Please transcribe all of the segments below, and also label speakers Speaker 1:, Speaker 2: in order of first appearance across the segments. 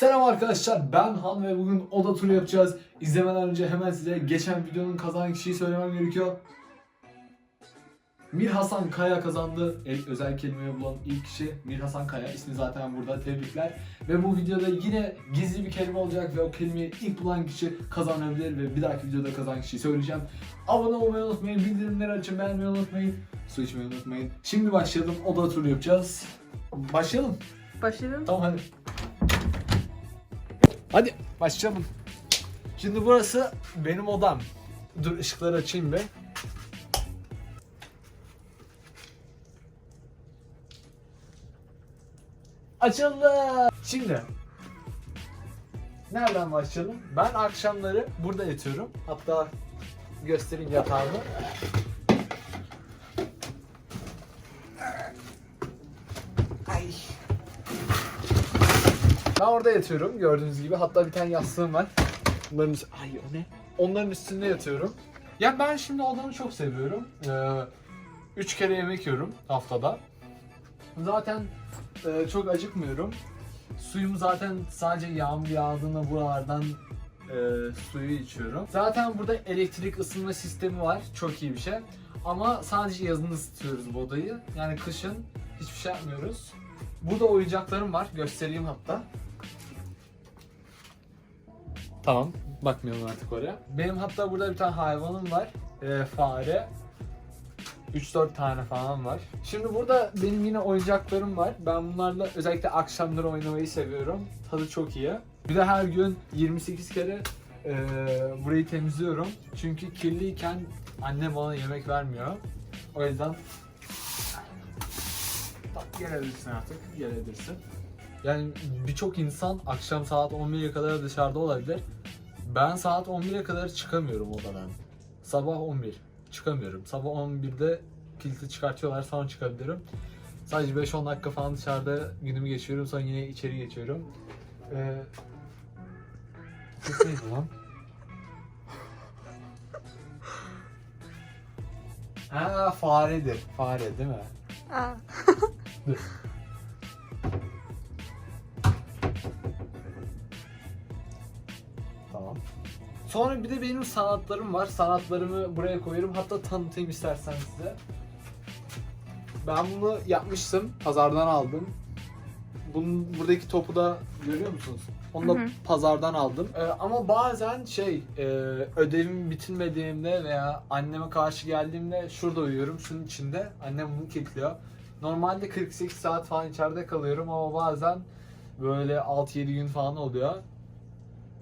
Speaker 1: Selam arkadaşlar ben Han ve bugün oda turu yapacağız. İzlemeden önce hemen size geçen videonun kazanan kişiyi söylemem gerekiyor. Mir Hasan Kaya kazandı. El, özel kelimeyi bulan ilk kişi Mir Hasan Kaya. İsmi zaten burada. Tebrikler. Ve bu videoda yine gizli bir kelime olacak ve o kelimeyi ilk bulan kişi kazanabilir ve bir dahaki videoda kazanan kişiyi söyleyeceğim. Abone olmayı unutmayın, bildirimleri açın, beğenmeyi unutmayın, su içmeyi unutmayın. Şimdi başlayalım, oda turu yapacağız. Başlayalım.
Speaker 2: Başlayalım.
Speaker 1: Tamam hadi. Hadi başlayalım. Şimdi burası benim odam. Dur ışıkları açayım be. Açıldı. Şimdi nereden başlayalım? Ben akşamları burada yatıyorum. Hatta göstereyim yatağımı. Ben orada yatıyorum gördüğünüz gibi. Hatta bir tane yastığım var. Bunların üst- Ay o ne? Onların üstünde yatıyorum. Ya ben şimdi odamı çok seviyorum. Ee, üç kere yemek yiyorum haftada. Zaten e, çok acıkmıyorum. Suyum zaten sadece yağmur yağdığında buralardan e, suyu içiyorum. Zaten burada elektrik ısınma sistemi var. Çok iyi bir şey. Ama sadece yazın ısıtıyoruz bu odayı. Yani kışın hiçbir şey yapmıyoruz. Burada oyuncaklarım var. Göstereyim hatta. Tamam. Bakmayalım artık oraya. Benim hatta burada bir tane hayvanım var. Ee, fare. 3-4 tane falan var. Şimdi burada benim yine oyuncaklarım var. Ben bunlarla özellikle akşamları oynamayı seviyorum. Tadı çok iyi. Bir de her gün 28 kere e, burayı temizliyorum. Çünkü kirliyken annem bana yemek vermiyor. O yüzden gelebilirsin artık. Gelebilirsin. Yani birçok insan akşam saat 11'e kadar dışarıda olabilir. Ben saat 11'e kadar çıkamıyorum odadan. Sabah 11 çıkamıyorum. Sabah 11'de kilidi çıkartıyorlar sonra çıkabilirim. Sadece 5-10 dakika falan dışarıda günümü geçiriyorum sonra yine içeri geçiyorum. Ee, ses neydi lan? Ha faredir. Fare değil mi?
Speaker 2: Aa.
Speaker 1: Dur. Sonra bir de benim sanatlarım var. Sanatlarımı buraya koyuyorum. Hatta tanıtayım istersen size. Ben bunu yapmıştım. Pazardan aldım. Bunun buradaki topu da görüyor musunuz? Onu da
Speaker 2: Hı hı.
Speaker 1: pazardan aldım. Ee, ama bazen şey e, ödevim bitirmediğimde veya anneme karşı geldiğimde şurada uyuyorum. Şunun içinde. Annem bunu kilitliyor. Normalde 48 saat falan içeride kalıyorum ama bazen böyle 6-7 gün falan oluyor.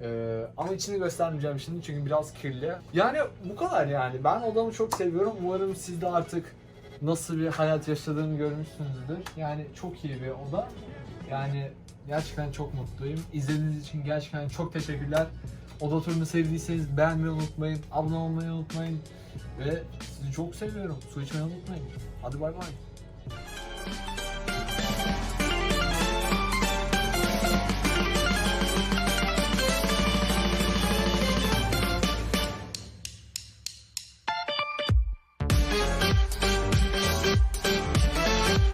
Speaker 1: Ee, ama içini göstermeyeceğim şimdi çünkü biraz kirli. Yani bu kadar yani. Ben odamı çok seviyorum. Umarım siz de artık nasıl bir hayat yaşadığımı görmüşsünüzdür. Yani çok iyi bir oda. Yani gerçekten çok mutluyum. İzlediğiniz için gerçekten çok teşekkürler. Oda turunu sevdiyseniz beğenmeyi unutmayın, abone olmayı unutmayın. Ve sizi çok seviyorum. Su içmeyi unutmayın. Hadi bay bay.